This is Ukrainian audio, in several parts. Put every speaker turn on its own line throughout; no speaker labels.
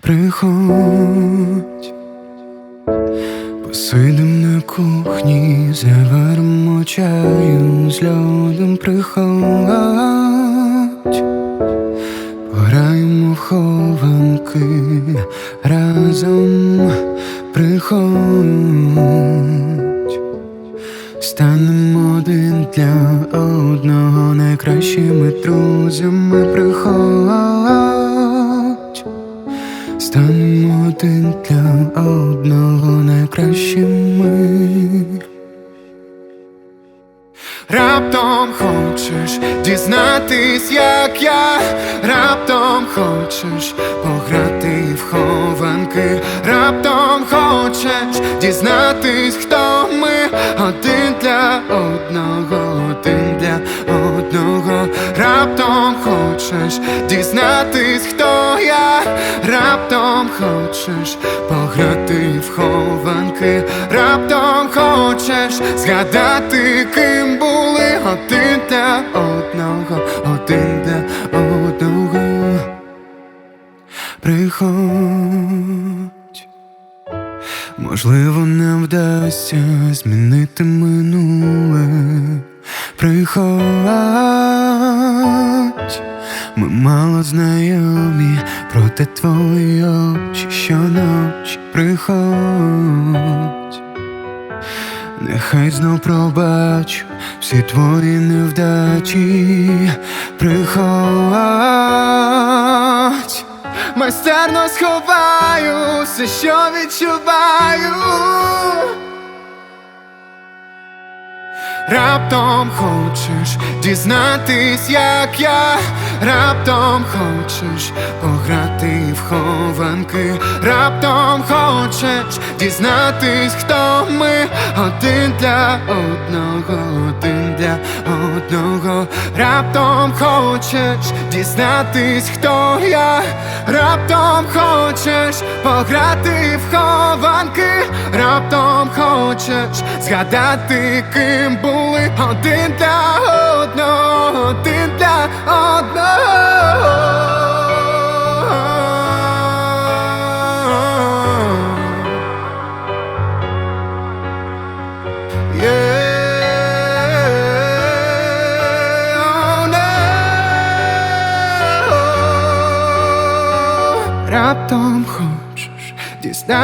Приходь, посидим на кухні, заваримо чаю з льодом приходь, пограємо в хованки разом приходь, станемо один для одного найкращими друзями приходь. Станемо один для одного найкращими. Раптом хочеш дізнатись, як я, раптом хочеш пограти в хованки, раптом хочеш дізнатись, хто ми? Один для одного, один для одного, раптом хочеш дізнатись, хто хочеш пограти в хованки, раптом хочеш згадати, ким були один для одного, один для одного. Приходь, можливо, нам вдасться змінити минуле. Приходь, ми мало знайомі, проте твої очі щоночі приходь. Нехай знов пробачу всі твої невдачі приходь, майстерно сховаю все, що відчуваю. Раптом хочеш дізнатись, як я, раптом хочеш пограти в хованки, раптом хочеш дізнатись, хто ми? Один для одного, один для одного, раптом хочеш дізнатись, хто я, раптом хочеш пограти в хованки, раптом хочеш згадати, ким були? Один для одного,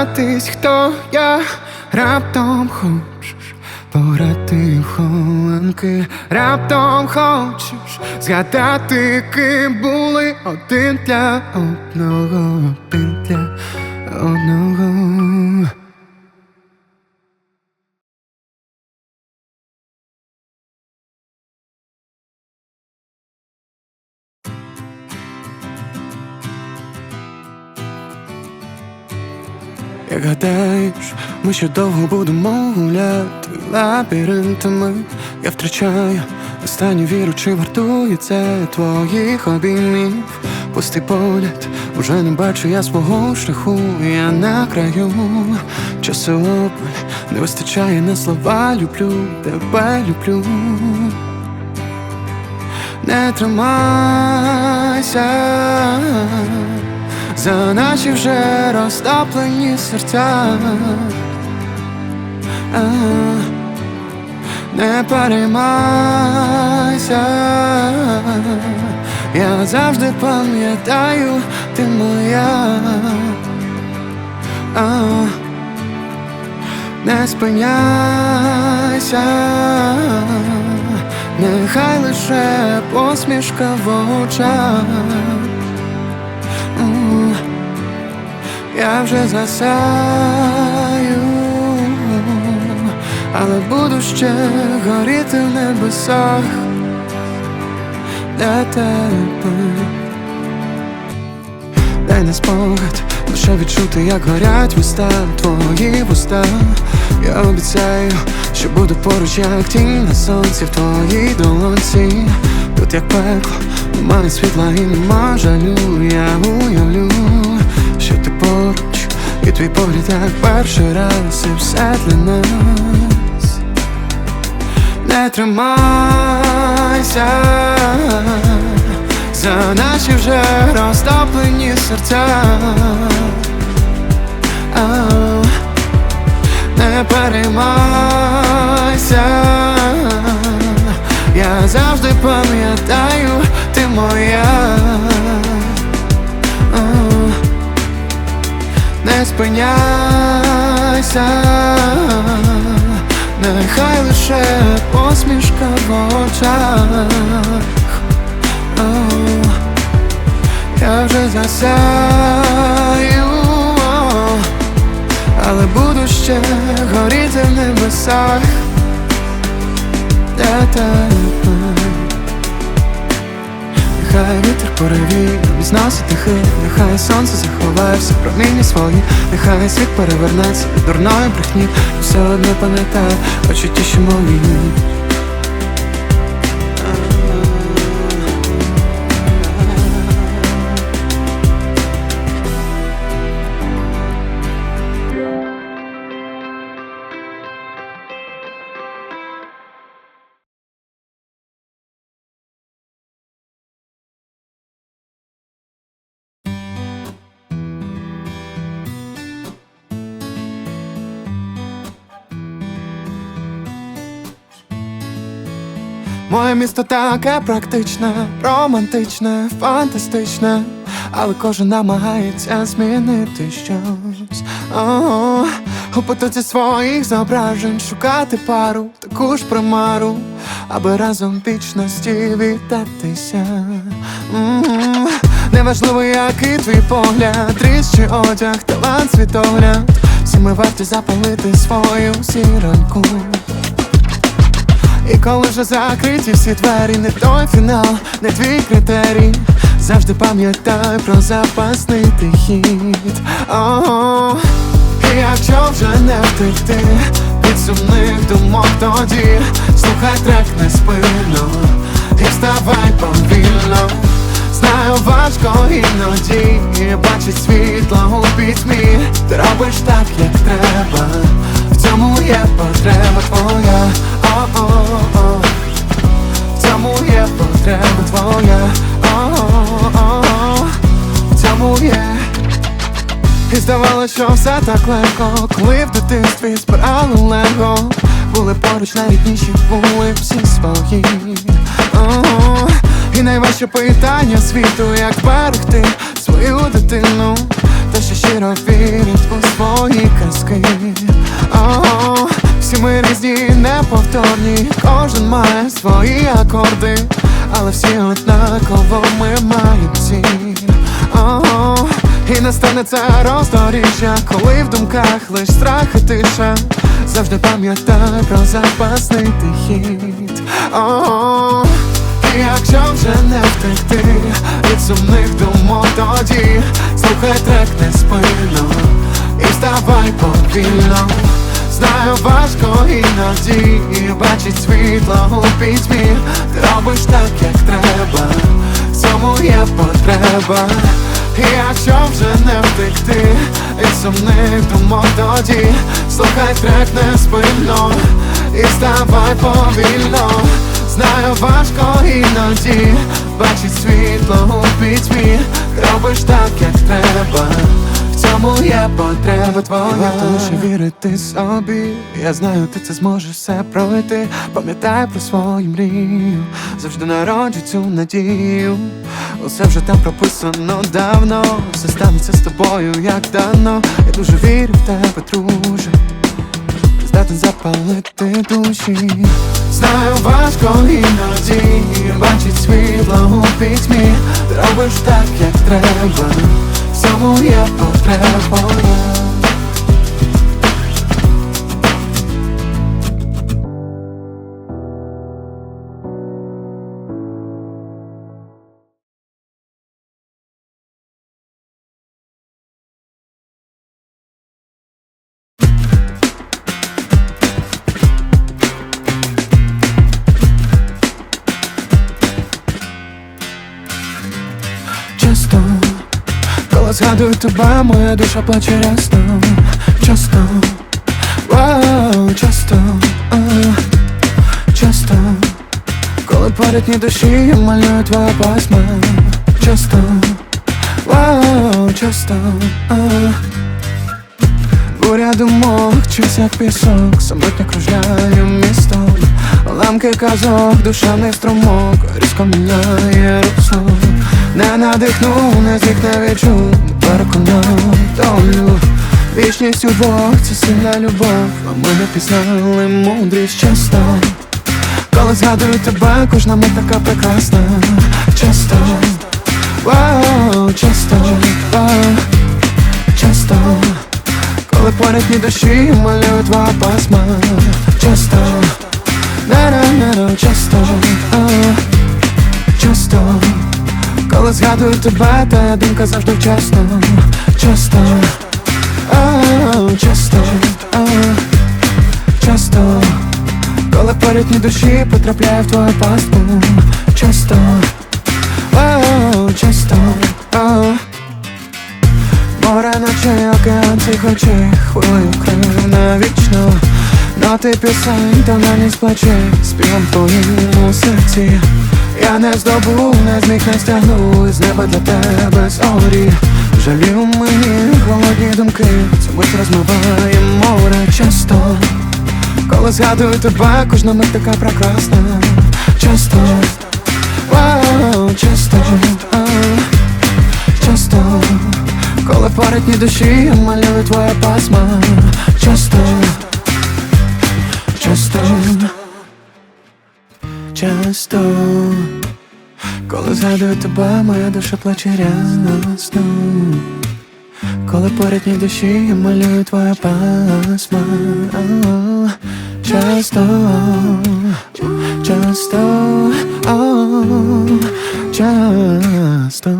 дізнатись, хто я, раптом хочеш пограти в хованки, раптом хочеш згадати, ким були. Один для одного, один для одного. Як гадаєш, ми ще довго будемо гуляти лабіринтами, я втрачаю останню віру, чи вартує це твоїх обіймів? Пустий погляд, уже не бачу я свого шляху, я на краю. Часу не вистачає на слова, люблю, тебе люблю. Не тримайся за наші вже розтоплені серця. Не переймайся, я завжди пам'ятаю, ти моя. Не спиняйся, нехай лише посмішка в очах. Я вже засаю, але буду ще горіти в небесах для тебе. Дай на спогад, лише відчути, як горять вуста, твої вуста. Я обіцяю, що буду поруч, як тінь на сонці в твоїй долонці. Тут як пекло, немає світла і нема жалю, я уявлю, твій погляд як перший раз, і все для нас. Не тримайся за наші вже розтоплені серця. Не переймайся, я завжди пам'ятаю, Не спиняйся, нехай лише посмішка в очах. Я вже засяю, але буду ще горіти в небесах для тебе. Нехай вітер пориві, зносить тихи, нехай сонце заховає все проміння свої, нехай світ перевернеться від дурної брехні, все одно пам'ятає очі ті, що мої. Моє місто таке практичне, романтичне, фантастичне, але кожен намагається змінити щось. О, у потоці своїх зображень шукати пару, таку ж примару, аби разом вічності вітатися. М, Неважливо, який твій погляд, ріс чи одяг, талант, світогляд. Всі ми варті запалити свою сіранку. І коли вже закриті всі двері, не той фінал, не твій критерій. Завжди пам'ятай про запасний ти хід. О, і якщо вже не втекти від сумних думок тоді, слухай трек неспинно і вставай повільно. Знаю, важко іноді бачить світло у пітьмі Ти робиш так, як треба, в цьому є потреба твоя. В цьому є потреба твоя. В цьому є. І здавалося, що все так легко, коли в дитинстві збирали лего Були поруч найрідніші, були всі свої І найважче питання світу, як берегти свою дитину Та що щиро вірить у свої казки. Всі ми різні, неповторні, кожен має свої акорди Але всі однаково ми маємо ціль. О, і настане це роздоріжжя, коли в думках лиш страх і тиша. Завжди пам'ятай про запасний ти хід О, і якщо вже не втекти від сумних думок тоді Слухай трек неспинно і вставай повільно Знаю, важко іноді бачить світло у пітьмі. Ти робиш так, як треба, в цьому є потреба. І якщо вже не втекти від сумних думок тоді. Слухай трек неспинно і вставай повільно. Знаю, важко іноді бачить світло у пітьмі. Робиш так, як треба в цьому є потреба твоя. Варто лише вірити собі. Я знаю, ти це зможеш все пройти. Пам'ятай про свою мрію. Завжди народжуй цю надію. Усе вже там прописано давно. Все станеться з тобою, як дано Я дуже вірю в тебе, друже. Здатен запалити душі. Знаю, важко іноді Бачить світло у пітьмі. Ти робиш так, як треба В цьому є потреба Часто, коли згадую тебе, моя душа плаче рясно. Часто, вау, часто, часто. Коли поряд ні душі, я малюю твоя пасма часто, вау, часто. а. Буря думок, час як пісок, самотня кружляє місто Ламки казок, душевний струмок, різко міняє русло Не надихнув, не зміг не відчув, переконав долю Вічність у двох, це сильна любов, а ми не пізнали мудрість часто. Коли згадую тебе, кожна мить така прекрасна. Часто, вау, часто, часто. Коли поряд ні душі малюють два пасма. Часто, на-на-на-на, часто, часто Коли згадую тебе, та думка завжди вчасно Часто, часто, часто Коли поряд ні душі потрапляє в твою пастку Часто, часто, Море ночей, океан цих очей Хвилею крив навічно Ноти пісень, тональність плечей Співом твоєму серці Я не здобув, не зміг, не стягну З неба для тебе зорі. Жалів мені холодні думки Цю мить розмиває море часто Коли згадую тебе, кожна мить така прекрасна. Часто, вау, часто, часто. Коли ні душі малює твоя пасма. Часто, часто, часто Коли згадую тебе, моя душа плаче рясно Коли поряд ні душі малює твоя пасма Часто, часто, часто